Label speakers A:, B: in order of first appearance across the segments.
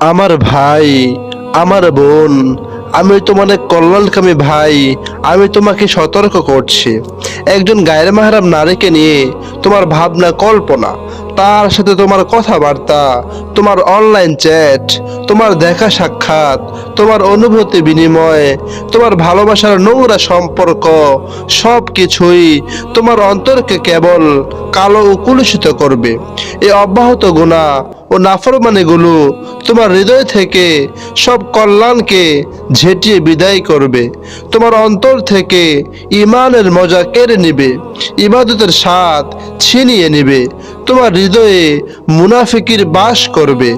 A: আমার ভাই, আমার বোন, আমি এক কল্যাণকামী ভাই, আমি তোমাকে সতর্ক করছি। একজন গায়ের মাহারাম নারীকে নিয়ে তোমার ভাবনা কল্পনা তার সাথে তোমার কথাবার্তা, তোমার অনলাইন চ্যাট তোমার দেখা সাক্ষাৎ, তোমার অনুভূতি বিনিময়, তোমার ভালোবাসার নোংরা সম্পর্ক সব কিছুই তোমার অন্তরকে কেবল কালো ও কুলুষিত করবে। এই অব্যাহত গুণা ও নাফরমানিগুলো তোমার হৃদয় থেকে সব কল্যাণকে ঝেঁটিয়ে বিদায় করবে। তোমার অন্তর থেকে ইমানের মজা কেড়ে নিবে। ইবাদতের স্বাদ ছিনিয়ে নিবে। তোমার হৃদয়ে মুনাফিকির বাস করবে।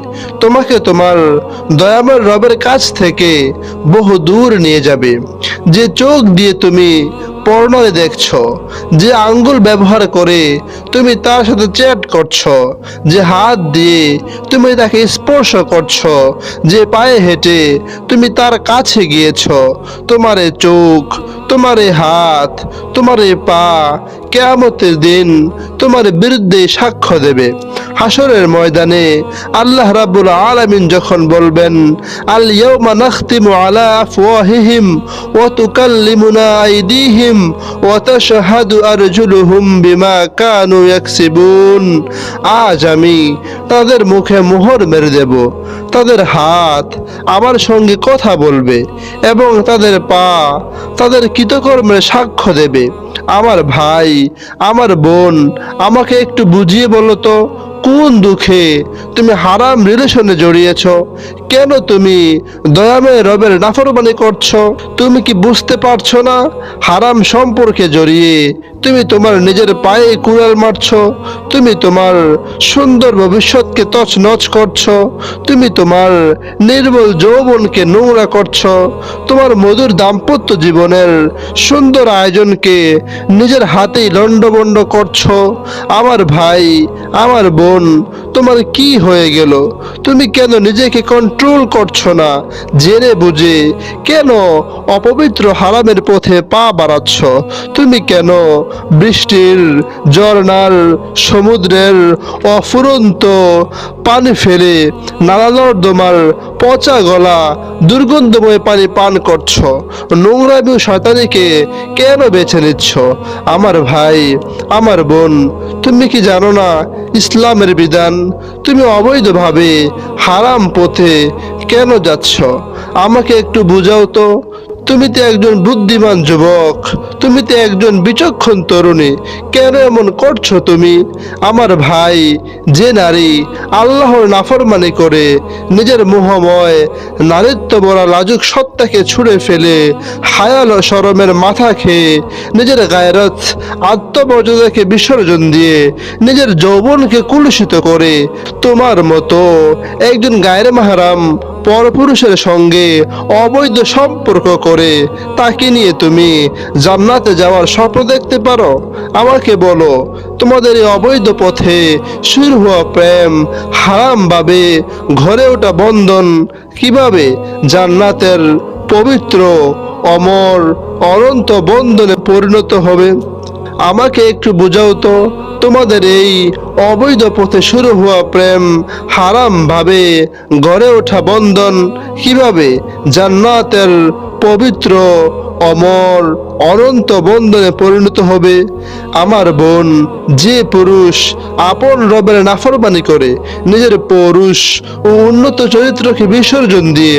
A: তোমাকে তোমার দয়াময় রবের কাছ থেকে বহু দূর নিয়ে যাবে। যে চোখ দিয়ে তুমি পর্ণরে দেখছ, যে আঙ্গুল ব্যবহার করে তুমি তার সাথে চ্যাট করছ, যে হাত দিয়ে তুমি তাকে স্পর্শ করছ, যে পায়ে হেঁটে তুমি তার কাছে গিয়েছো, তোমার চোখ, তোমার হাত, তোমার পা, কেয়ামতের দিন তোমার বিরুদ্ধে সাক্ষ্য দেবে। হাসরের ময়দানে আল্লাহ রাব্বুল আলামিন যখন বলবেন, আল ইয়াউমা নাখতিমু আলা আফওয়াহিহিম ওয়া তুকাল্লিমুনা আইদিহিম ওয়া তাশহাদু আরজুলুহুম বিমা কানু ইয়াকসিবুন। আজ আমি তাদের মুখে মোহর মেরে দেব, তাদের হাত আমার সঙ্গে কথা বলবে এবং তাদের পা তাদের কৃতকর্মের সাক্ষ্য দেবে। আমার ভাই, আমার বোন, আমাকে একটু বুঝিয়ে বলো তো কোন দুঃখে তুমি হারাম রিলেশনে জড়িয়েছ? কেন তুমি দয়াময় রবের নাফরমানি করছ? তুমি কি বুঝতে পারছ না? হারাম সম্পর্কে জড়িয়ে তুমি তোমার নিজের পায়ে কুড়াল মারছ। তুমি তোমার সুন্দর ভবিষ্যৎকে তছনছ করছ। তুমি তোমার নির্মল যৌবনকে নোংরা করছ। তোমার মধুর দাম্পত্য জীবনের সুন্দর আয়োজনকে নিজের হাতেই লণ্ডভণ্ড করছ। আমার ভাই আমার বোন তোমার কি হয়ে গেল? তুমি কেন নিজেকে কন্ট্রোল করছ না? জেনে বুঝে কেন অপবিত্র হারামের পথে পা বাড়াচ্ছ? তুমি কেন বৃষ্টির, ঝর্ণার, সমুদ্রের অফুরন্ত পানি ফেলে নালা নর্দমার পচা গলা, দুর্গন্ধময় পানি পান করছ? নোংরা এবং শয়তানিকে কেন বেছে নিচ্ছ? আমার ভাই, আমার বোন, তুমি কি জানো না ইসলামের বিধান? তুমি অবৈধভাবে হারাম পথে কেন যাচ্ছ? আমাকে একটু বুঝাও তো। তুমি তো একজন বুদ্ধিমান যুবক, তুমি তো একজন বিচক্ষণ তরুণী, কেন এমন করছ তুমি? আমার ভাই, যে নারী আল্লাহর নাফরমানি করে, নিজের মোহময়, নারীত্ব বড়া লাজুক সত্তাকে ছুঁড়ে ফেলে, হায়াল ও সরমের মাথা খেয়ে, নিজের গায়রত, আত্মমর্যাদাকে বিসর্জন দিয়ে, নিজের যৌবনকে কুলুষিত করে, তোমার মতো একজন গায়ের মাহারাম পরপুরুষের সঙ্গে অবৈধ সম্পর্ক করে, তাকে নিয়ে তুমি জান্নাতে যাওয়ার স্বপ্ন দেখতে পারো। আমাকে বলো, তোমাদের এই অবৈধ পথে শুরু হওয়া প্রেম হারামভাবে ঘরে ওঠা বন্ধন কীভাবে জান্নাতের পবিত্র, অমর, অনন্ত বন্ধনে পরিণত হবে? আমাকে একটু বোঝাও তো, তোমাদের এই অবৈধ পথে শুরু হওয়া প্রেম হারাম ভাবে গড়ে ওঠা বন্ধন কীভাবে জান্নাতের পবিত্র অমর অনন্ত বন্ধনে পরিণত হবে। আমার বোন, যে পুরুষ আপন রবের নাফরবানি করে, নিজের পৌরুষ ও উন্নত চরিত্রকে বিসর্জন দিয়ে,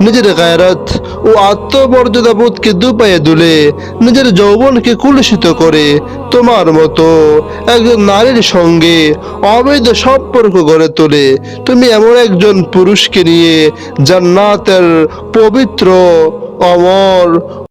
A: নিজের গায়রত ও আত্মমর্যাদা বোধকে দুপায়ে দুলে, নিজের যৌবনকে কুলুষিত করে, তোমার মতো একজন নারীর সঙ্গে অবৈধ সম্পর্ক গড়ে তোলে। তুমি এমন একজন পুরুষকে নিয়ে জান্নাতের পবিত্র, অমর